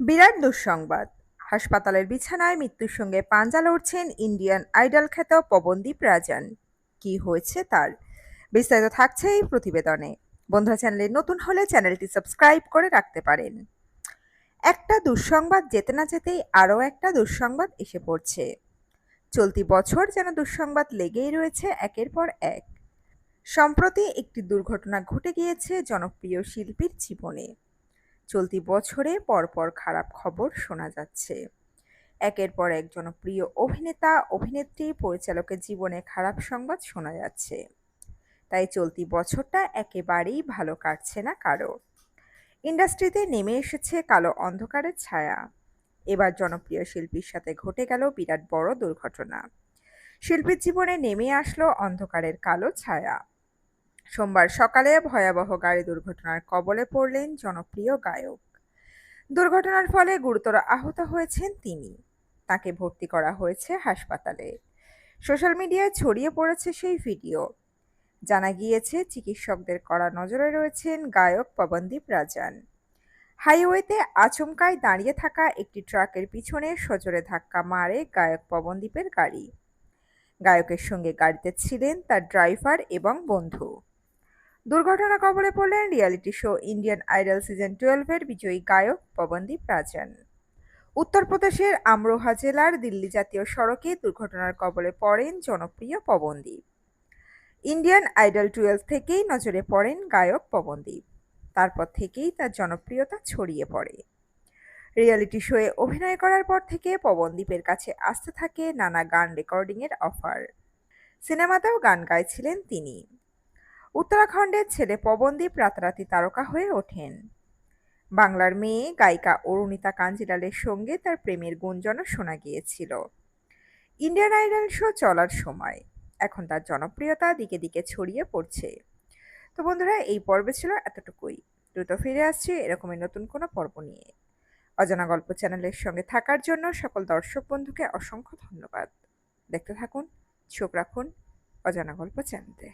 বিরাট দুঃসংবাদ। হাসপাতালের বিছানায় মৃত্যুর সঙ্গে পাঞ্জা লড়ছেন ইন্ডিয়ান আইডল খ্যাত পবনদীপ রাজন। কি হয়েছে তার? বিস্তারিত থাকছে এই প্রতিবেদনে। বন্ধুরা, চ্যানেলে নতুন হলে চ্যানেলটি সাবস্ক্রাইব করে রাখতে পারেন। একটা দুঃসংবাদ যেতে না যেতেই আরও একটা দুঃসংবাদ এসে পড়ছে। চলতি বছর যেন দুঃসংবাদ লেগেই রয়েছে একের পর এক। সম্প্রতি একটি দুর্ঘটনা ঘটে গিয়েছে জনপ্রিয় শিল্পীর জীবনে। চলতি বছরে পরপর খারাপ খবর শোনা যাচ্ছে। একের পর এক জনপ্রিয় অভিনেতা, অভিনেত্রী, পরিচালকের জীবনে খারাপ সংবাদ শোনা যাচ্ছে। তাই চলতি বছরটা একেবারেই ভালো কাটছে না কারও। ইন্ডাস্ট্রিতে নেমে এসেছে কালো অন্ধকারের ছায়া। এবার জনপ্রিয় শিল্পীর সাথে ঘটে গেল বিরাট বড় দুর্ঘটনা। শিল্পীর জীবনে নেমে আসলো অন্ধকারের কালো ছায়া। সোমবার সকালে ভয়াবহ গাড়ি দুর্ঘটনার কবলে পড়লেন জনপ্রিয় গায়ক। দুর্ঘটনার ফলে গুরুতর আহত হয়েছেন তিনি। তাকে ভর্তি করা হয়েছে হাসপাতালে। সোশ্যাল মিডিয়ায় ছড়িয়ে পড়েছে সেই ভিডিও। জানা গিয়েছে, চিকিৎসকদের কড়া নজরে রয়েছেন গায়ক পবনদীপ রাজান। হাইওয়েতে আচমকায় দাঁড়িয়ে থাকা একটি ট্রাকের পিছনে সজোরে ধাক্কা মারে গায়ক পবনদীপের গাড়ি। গায়কের সঙ্গে গাড়িতে ছিলেন তার ড্রাইভার এবং বন্ধু। দুর্ঘটনা কবলে পড়লেন reality show Indian Idol season টুয়েলভের বিজয়ী গায়ক পবনদীপ রাজন। উত্তরপ্রদেশের আমরোহা জেলার দিল্লি জাতীয় সড়কে দুর্ঘটনার কবলে পড়েন জনপ্রিয় পবনদীপ। ইন্ডিয়ান আইডল টুয়েলভ থেকেই নজরে পড়েন গায়ক পবনদীপ। তারপর থেকেই তার জনপ্রিয়তা ছড়িয়ে পড়ে। রিয়ালিটি শোয়ে অভিনয় করার পর থেকে পবনদীপের কাছে আসতে থাকে নানা গান রেকর্ডিংয়ের অফার সিনেমাতেও গান গাইছিলেন তিনি। উত্তরাখণ্ডের ছেলে পবনদীপ রাতারাতি তারকা হয়ে ওঠেন। বাংলার মেয়ে গায়িকা অরুণিতা কাঞ্জিলালের সঙ্গে তার প্রেমের গুঞ্জনও শোনা গিয়েছিল। ইন্ডিয়ান আইডল শো চলার সময় এখন তার জনপ্রিয়তা দিকে দিকে ছড়িয়ে পড়ছে। তো বন্ধুরা, এই পর্বে ছিল এতটুকুই। দ্রুত ফিরে আসছি এরকমই নতুন কোনো পর্ব নিয়ে। অজানা গল্প চ্যানেলের সঙ্গে থাকার জন্য সকল দর্শক বন্ধুকে অসংখ্য ধন্যবাদ। দেখতে থাকুন, চোখ রাখুন অজানা গল্প চ্যানেলে